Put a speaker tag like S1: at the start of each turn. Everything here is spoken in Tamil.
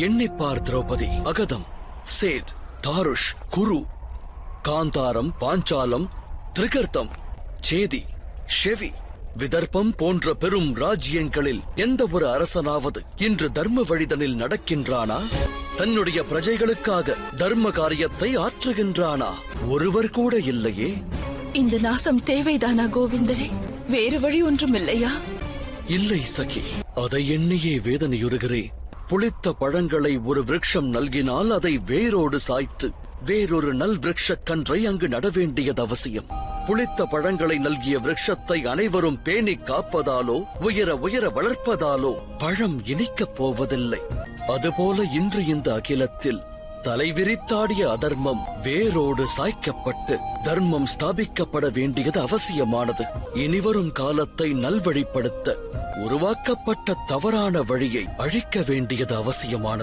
S1: எண்ணிப்பார் திரௌபதி அகதம் சேத் தாருஷ் குரு காந்தாரம் பாஞ்சாலம் திரிகர்த்தம் சேதி ஷெவி விதர்ப்பம் போன்ற பெரும் ராஜ்யங்களில் எந்த ஒரு அரசனாவது இன்று தர்ம வழிதனில் நடக்கின்றானா? தன்னுடைய பிரஜைகளுக்காக தர்ம காரியத்தை ஆற்றுகின்றானா? ஒருவர் கூட இல்லையே.
S2: இந்த நாசம் தேவைதானா கோவிந்தரே? வேறு வழி ஒன்றும் இல்லையா
S1: இல்லை சகி. அதை எண்ணியே வேதனையுறுகிறேன். புளித்த பழங்களை ஒரு விரக்ஷம் நல்கினால் அதை வேரோடு சாய்த்து வேறொரு நல் விருட்சக் கன்றை அங்கு நட வேண்டியது அவசியம். புளித்த பழங்களை நல்கிய விரக்ஷத்தை அனைவரும் பேணி காப்பதாலோ உயர உயர வளர்ப்பதாலோ பழம் இனிக்கப் போவதில்லை. அதுபோல இன்று இந்த அகிலத்தில் தலைவிரித்தாடிய அதர்மம் வேரோடு சாய்க்கப்பட்டு தர்மம் ஸ்தாபிக்கப்பட வேண்டியது அவசியமானது. இனிவரும் காலத்தை நல்வழிப்படுத்த உருவாக்கப்பட்ட தவறான வழியை அழிக்க வேண்டியது அவசியமானது.